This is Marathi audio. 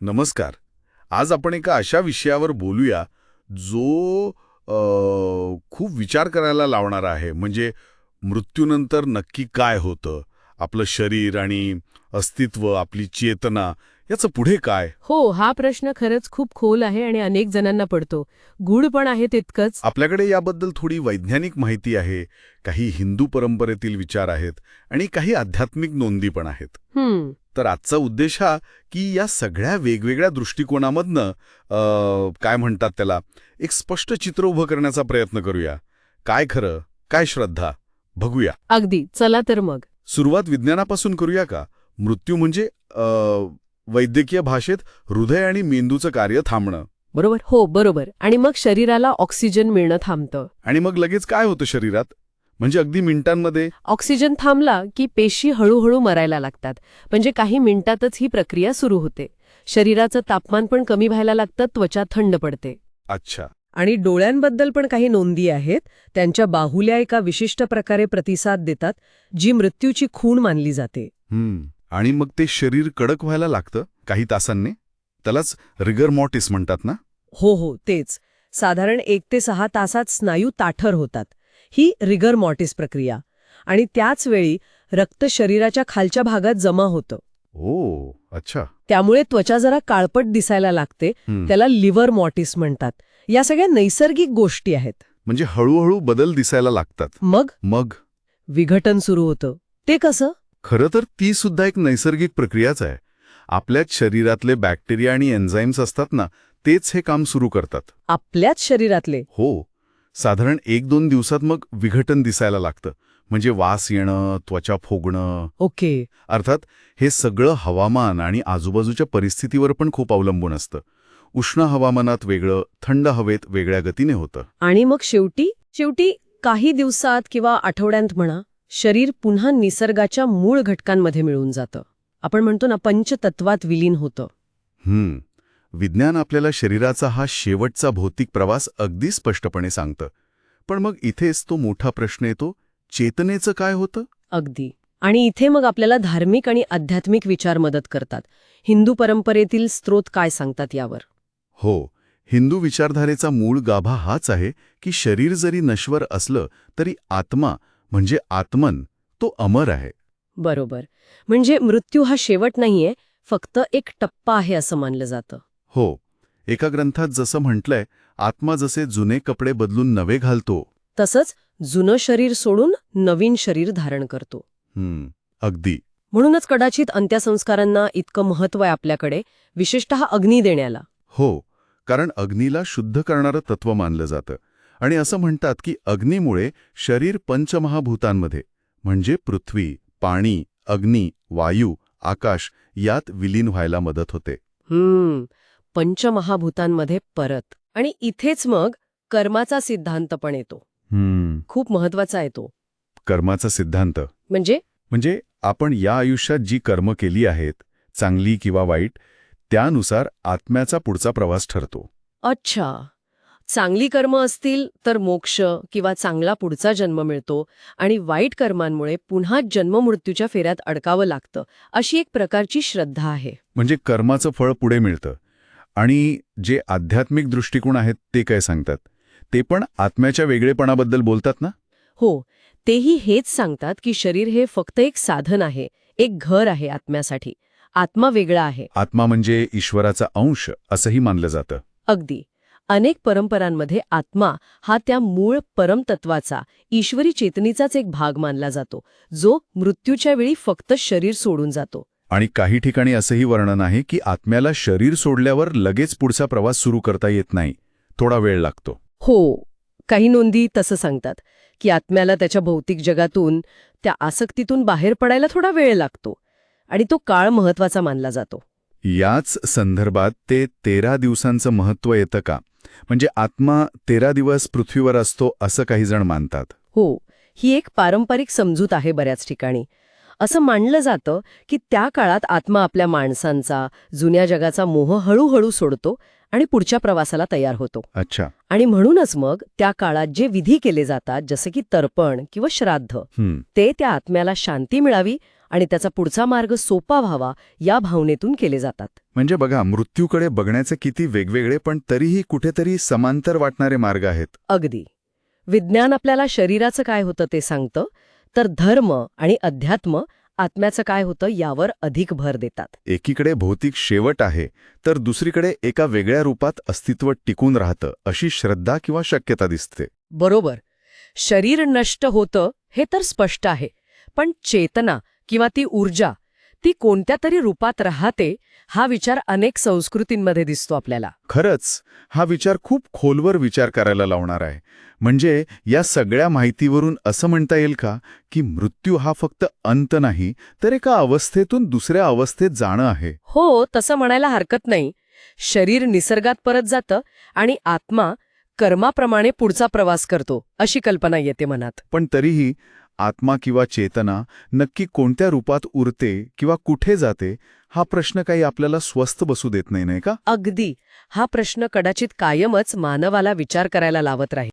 नमस्कार. आज आपण एका अशा विषयावर बोलूया जो खूप विचार करायला लावणारा आहे. म्हणजे मृत्यूनंतर नक्की काय होतं? आपलं शरीर आणि अस्तित्व आपली चेतना याचं पुढे काय? हो हा प्रश्न खरंच खूप खोल आहे आणि अनेक जणांना पडतो. गूढ पण आहे तितकंच. आपल्याकडे याबद्दल थोडी वैज्ञानिक माहिती आहे काही हिंदू परंपरेतील विचार आहेत आणि काही आध्यात्मिक नोंदी पण आहेत. तर आजचा उद्देश हा की या सगळ्या वेगवेगळ्या दृष्टिकोनामधनं काय म्हणतात त्याला एक स्पष्ट चित्र उभं करण्याचा प्रयत्न करूया. काय खरं काय श्रद्धा बघूया. अगदी. चला तर मग. सुरुवात विज्ञानापासून करूया का? मृत्यू म्हणजे वैद्यकीय भाषेत हृदय आणि मेंदूचं कार्य थांबणं. बरोबर? हो बरोबर. आणि मग शरीराला ऑक्सिजन मिळणं थांबतं. आणि मग लगेच काय होतं शरीरात? म्हणजे अगदी मिनिटांमध्ये? ऑक्सिजन थांबला की पेशी हळूहळू मरायला लागतात. म्हणजे काही मिनिटातच ही प्रक्रिया सुरू होते. शरीराचं तापमान पण कमी व्हायला लागतं त्वचा थंड पडते. अच्छा. आणि डोळ्यांबद्दल पण काही नोंदी आहेत. त्यांच्या बाहुल्या एका विशिष्ट प्रकारे प्रतिसाद देतात जी मृत्यूची खूण मानली जाते. आणि मग ते शरीर कडक व्हायला लागतं? काही तासांनी? त्यालाच रिगर मॉटिस म्हणतात ना? हो हो तेच. साधारण एक ते सहा तासात स्नायू ताठर होतात. ही रिगर मॉर्टिस प्रक्रिया. आणि त्याच वेळी रक्त शरीराच्या खालच्या भागात जमा होतं. ओ अच्छा. त्यामुळे त्वचा जरा काळपट दिसायला लागते. त्याला लिव्हर मॉर्टिस म्हणतात. या सगळ्या नैसर्गिक गोष्टी आहेत. म्हणजे हळूहळू बदल दिसायला लागतात. मग? मग? विघटन सुरू होतं. ते कसं? खरं तर ती सुद्धा एक नैसर्गिक प्रक्रियाच आहे. आपल्याच शरीरातले बॅक्टेरिया आणि एन्झाईम्स असतात ना तेच हे काम सुरू करतात. आपल्याच शरीरातले? हो. साधारण एक दोन दिवसात मग विघटन दिसायला लागतं. म्हणजे वास येणं त्वचा फोगणं. ओके. अर्थात हे सगळं हवामान आणि आजूबाजूच्या परिस्थितीवर पण खूप अवलंबून असतं. उष्ण हवामानात वेगळं थंड हवेत वेगळ्या गतीने होतं. आणि मग शेवटी शेवटी काही दिवसात किंवा आठवड्यांत म्हणा शरीर पुन्हा निसर्गाच्या मूळ घटकांमध्ये मिळून जातं. आपण म्हणतो ना पंचतत्वात विलीन होतं. हम्म. विज्ञान आपल्याला शरीराचा हा शेवटचा भौतिक प्रवास अगदी स्पष्टपणे सांगतं. पण मग इथेच तो मोठा प्रश्न येतो चेतनेचं काय होतं? अगदी. आणि इथे मग आपल्याला धार्मिक आणि आध्यात्मिक विचार मदत करतात. हिंदू परंपरेतील स्त्रोत काय सांगतात यावर? हो हिंदू विचारधारेचा मूळ गाभा हाच आहे की शरीर जरी नश्वर असलं तरी आत्मा म्हणजे आत्मन तो अमर आहे. बरोबर. म्हणजे मृत्यू हा शेवट नाहीये फक्त एक टप्पा आहे असं मानलं जातं. हो एका ग्रंथात जसं म्हटलंय आत्मा जसे जुने कपडे बदलून नवे घालतो. तसंच जुनं शरीर सोडून नवीन शरीर धारण करतो. हम्म अगदी. म्हणूनच कदाचित अंत्यसंस्कारांना इतकं महत्त्व आहे आपल्याकडे विशेषतः अग्नी देण्याला. हो कारण अग्नीला शुद्ध करणारं तत्व मानलं जातं. आणि असं म्हणतात की अग्नीमुळे शरीर पंचमहाभूतांमध्ये म्हणजे पृथ्वी पाणी अग्नी वायू आकाश यात विलीन व्हायला मदत होते. पंचमहाभूतांमध्ये परत. आणि इथेच मग कर्माचा सिद्धांत पण येतो. हम्म. खूप महत्त्वाचा आहे तो कर्माचा सिद्धांत. म्हणजे? म्हणजे आपण या आयुष्यात जी कर्म केली आहेत चांगली किंवा वाईट त्यानुसार आत्म्याचा पुढचा प्रवास ठरतो. अच्छा. चांगली कर्म असतील तर मोक्ष किंवा चांगला पुढचा जन्म मिळतो आणि वाईट कर्मांमुळे पुन्हा जन्ममृत्यूच्या फेऱ्यात अडकावं लागतं अशी एक प्रकारची श्रद्धा आहे. म्हणजे कर्माचं फळ पुढे मिळतं. आणि जे आध्यात्मिक दृष्टिकोन आहेत ते काय सांगतात? ते पण आत्म्याच्या वेगळेपणाबद्दल बोलतात ना? हो तेही हेच सांगतात की शरीर हे फक्त एक साधन आहे एक घर आहे आत्म्यासाठी. आत्मा वेगळा आहे. आत्मा म्हणजे ईश्वराचा अंश असंही मानलं जातं. अगदी. अनेक परंपरांमध्ये आत्मा हा त्या मूळ परमतत्वाचा ईश्वरी चेतनेचाच एक भाग मानला जातो जो मृत्यूच्या वेळी फक्त शरीर सोडून जातो. आणि काही ठिकाणी असंही वर्णन आहे की आत्म्याला शरीर सोडल्यावर लगेच पुढचा प्रवास सुरू करता येत नाही. थोडा वेळ लागतो. हो काही नोंदी तसं सांगतात की आत्म्याला त्याच्या भौतिक जगातून त्या आसक्तीतून बाहेर पडायला थोडा वेळ लागतो आणि तो काळ महत्त्वाचा मानला जातो. याच संदर्भात ते तेरा दिवसांचं महत्त्व येतं का? म्हणजे आत्मा तेरा दिवस पृथ्वीवर असतो असं काही जण मानतात. हो ही एक पारंपरिक समजूत आहे बऱ्याच ठिकाणी. असं मानलं जातं की त्या काळात आत्मा आपल्या माणसांचा जुन्या जगाचा मोह हळूहळू सोडतो आणि पुढच्या प्रवासाला तयार होतो. अच्छा. आणि म्हणूनच मग त्या काळात जे विधी केले जातात जसे की तर्पण किंवा श्राद्ध ते त्या आत्म्याला शांती मिळावी आणि त्याचा पुढचा मार्ग सोपा व्हावा या भावनेतून केले जातात. म्हणजे बघा मृत्यूकडे बघण्याचे किती वेगवेगळे पण तरीही कुठेतरी समांतर वाटणारे मार्ग आहेत. अगदी. विज्ञान आपल्याला शरीराचं काय होतं ते सांगतं? तर धर्म आणि अध्यात्म आत्म्याचं काय होतं? यावर अधिक भर देतात. एकीकडे भौतिक शेवट आहे तर दुसरीकडे एका वेगळ्या रूपात अस्तित्व टिकून राहतं अशी श्रद्धा किंवा शक्यता दिसते. बरोबर. शरीर नष्ट होतं हे तर स्पष्ट आहे पण चेतना किंवा ती ऊर्जा ती कोणत्या तरी रूपात राहते हा विचार अनेक संस्कृतींमध्ये दिसतो आपल्याला. खरंच हा विचार खूप खोलवर विचार करायला लावणार आहे. म्हणजे या सगळ्या माहितीवरून असं म्हणता येईल का की मृत्यू हा फक्त अंत नाही तर एका अवस्थेतून दुसऱ्या अवस्थेत जाणं आहे. हो तसं म्हणायला हरकत नाही. शरीर निसर्गात परत जातं आणि आत्मा कर्माप्रमाणे पुढचा प्रवास करतो अशी कल्पना येते मनात. पण तरीही आत्मा किंवा चेतना नक्की कोणत्या रूपात उरते किंवा कुठे जाते हा प्रश्न काही आपल्याला स्वस्थ बसू देत नाही नाही का? अगदी. हा प्रश्न कदाचित कायमच मानवाला विचार करायला लावत राहील.